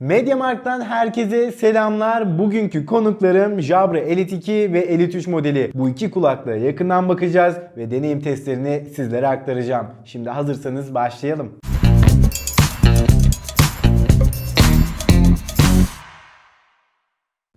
Mediamarkt'tan herkese selamlar. Bugünkü konuklarım Jabra Elite 2 ve Elite 3 modeli. Bu iki kulaklığa yakından bakacağız ve deneyim testlerini sizlere aktaracağım. Şimdi hazırsanız başlayalım.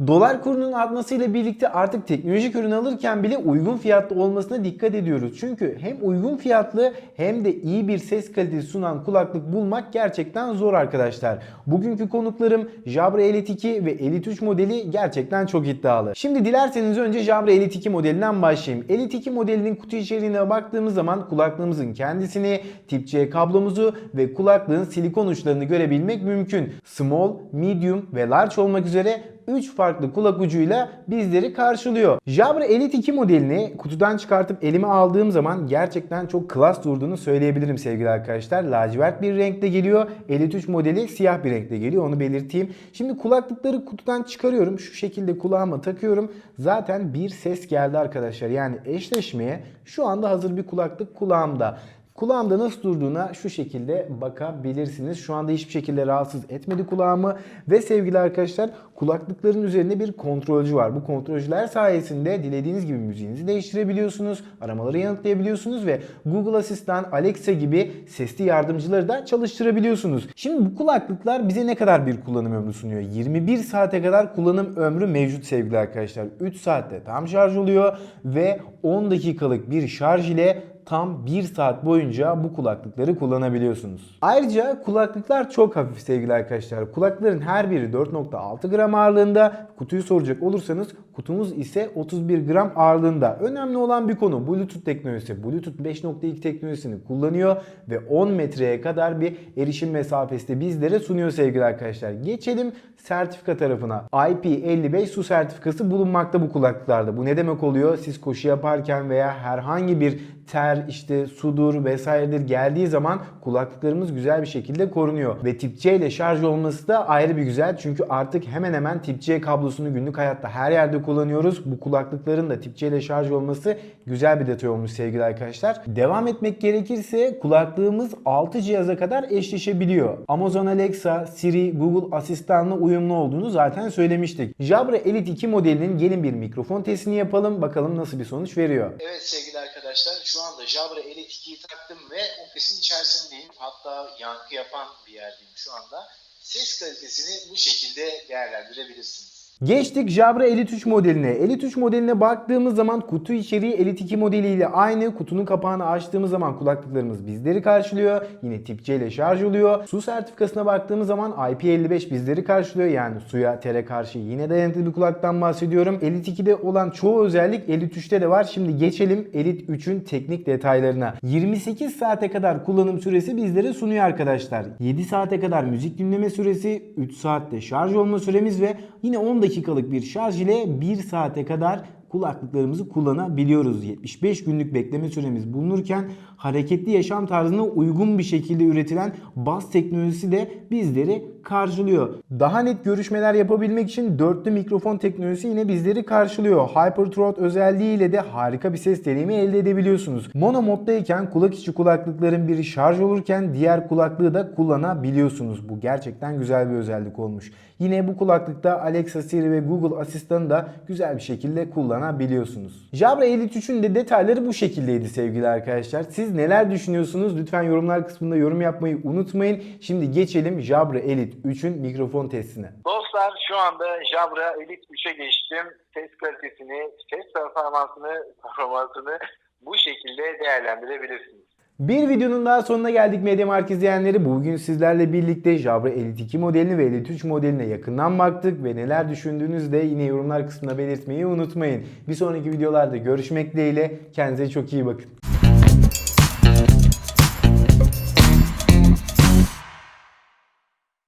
Dolar kurunun artmasıyla birlikte artık teknolojik ürün alırken bile uygun fiyatlı olmasına dikkat ediyoruz. Çünkü hem uygun fiyatlı hem de iyi bir ses kalitesi sunan kulaklık bulmak gerçekten zor arkadaşlar. Bugünkü konuklarım Jabra Elite 2 ve Elite 3 modeli gerçekten çok iddialı. Şimdi dilerseniz önce Jabra Elite 2 modelinden başlayayım. Elite 2 modelinin kutu içeriğine baktığımız zaman kulaklığımızın kendisini, tip C kablomuzu ve kulaklığın silikon uçlarını görebilmek mümkün. Small, medium ve large olmak üzere 3 farklı kulak ucuyla bizleri karşılıyor. Jabra Elite 2 modelini kutudan çıkartıp elime aldığım zaman gerçekten çok klas durduğunu söyleyebilirim sevgili arkadaşlar. Lacivert bir renkte geliyor. Elite 3 modeli siyah bir renkte geliyor onu belirteyim. Şimdi kulaklıkları kutudan çıkarıyorum. Şu şekilde kulağıma takıyorum. Zaten bir ses geldi arkadaşlar. Yani eşleşmeye şu anda hazır bir kulaklık kulağımda. Kulağımda nasıl durduğuna şu şekilde bakabilirsiniz. Şu anda hiçbir şekilde rahatsız etmedi kulağımı. Ve sevgili arkadaşlar kulaklıkların üzerinde bir kontrolcü var. Bu kontrolcüler sayesinde dilediğiniz gibi müziğinizi değiştirebiliyorsunuz. Aramaları yanıtlayabiliyorsunuz ve Google Asistan, Alexa gibi sesli yardımcıları da çalıştırabiliyorsunuz. Şimdi bu kulaklıklar bize ne kadar bir kullanım ömrü sunuyor? 21 saate kadar kullanım ömrü mevcut sevgili arkadaşlar. 3 saatte tam şarj oluyor ve 10 dakikalık bir şarj ile tam 1 saat boyunca bu kulaklıkları kullanabiliyorsunuz. Ayrıca kulaklıklar çok hafif sevgili arkadaşlar. Kulakların her biri 4.6 gram ağırlığında. Kutuyu soracak olursanız kutumuz ise 31 gram ağırlığında. Önemli olan bir konu Bluetooth teknolojisi. Bluetooth 5.2 teknolojisini kullanıyor ve 10 metreye kadar bir erişim mesafesi de bizlere sunuyor sevgili arkadaşlar. Geçelim sertifika tarafına. IP55 su sertifikası bulunmakta bu kulaklıklarda. Bu ne demek oluyor? Siz koşu yaparken veya herhangi bir ter işte sudur vesairedir geldiği zaman kulaklıklarımız güzel bir şekilde korunuyor. Ve tip C ile şarj olması da ayrı bir güzel. Çünkü artık hemen hemen tip C kablosunu günlük hayatta her yerde kullanıyoruz. Bu kulaklıkların da tip C ile şarj olması güzel bir detay olmuş sevgili arkadaşlar. Devam etmek gerekirse kulaklığımız 6 cihaza kadar eşleşebiliyor. Amazon Alexa, Siri, Google asistanla uyumlu olduğunu zaten söylemiştik. Jabra Elite 2 modelinin gelin bir mikrofon testini yapalım. Bakalım nasıl bir sonuç veriyor. Evet sevgili arkadaşlar şu anda Jabra Elite 2'yi taktım ve ofisin içerisindeyim. Hatta yankı yapan bir yerdeyim şu anda. Ses kalitesini bu şekilde değerlendirebilirsiniz. Geçtik Jabra Elite 3 modeline. Elite 3 modeline baktığımız zaman kutu içeriği Elite 2 modeliyle aynı. Kutunun kapağını açtığımız zaman kulaklıklarımız bizleri karşılıyor. Yine tip C ile şarj oluyor. Su sertifikasına baktığımız zaman IP55 bizleri karşılıyor. Yani suya, tere karşı yine dayanıklı bir kulaktan bahsediyorum. Elite 2'de olan çoğu özellik Elite 3'te de var. Şimdi geçelim Elite 3'ün teknik detaylarına. 28 saate kadar kullanım süresi bizlere sunuyor arkadaşlar. 7 saate kadar müzik dinleme süresi, 3 saatte şarj olma süremiz ve yine 10 dakikalık bir şarj ile 1 saate kadar kulaklıklarımızı kullanabiliyoruz. 75 günlük bekleme süremiz bulunurken hareketli yaşam tarzına uygun bir şekilde üretilen bas teknolojisi de bizleri karşılıyor. Daha net görüşmeler yapabilmek için dörtlü mikrofon teknolojisi yine bizleri karşılıyor. HyperThroat özelliğiyle de harika bir ses deneyimi elde edebiliyorsunuz. Mono moddayken kulak içi kulaklıkların biri şarj olurken diğer kulaklığı da kullanabiliyorsunuz. Bu gerçekten güzel bir özellik olmuş. Yine bu kulaklıkta Alexa, Siri ve Google asistanı da güzel bir şekilde kullanabiliyorsunuz. Jabra Elite 3'ün de detayları bu şekildeydi sevgili arkadaşlar. Siz neler düşünüyorsunuz? Lütfen yorumlar kısmında yorum yapmayı unutmayın. Şimdi geçelim Jabra Elite 3'ün mikrofon testine. Dostlar şu anda Jabra Elite 3'e geçtim. Ses kalitesini, ses performansını, performansını bu şekilde değerlendirebilirsiniz. Bir videonun daha sonuna geldik Media Mark izleyenleri. Bugün sizlerle birlikte Jabra Elite 2 modelini ve Elite 3 modeline yakından baktık ve neler düşündüğünüzü de yine yorumlar kısmına belirtmeyi unutmayın. Bir sonraki videolarda görüşmek dileğiyle. Kendinize çok iyi bakın.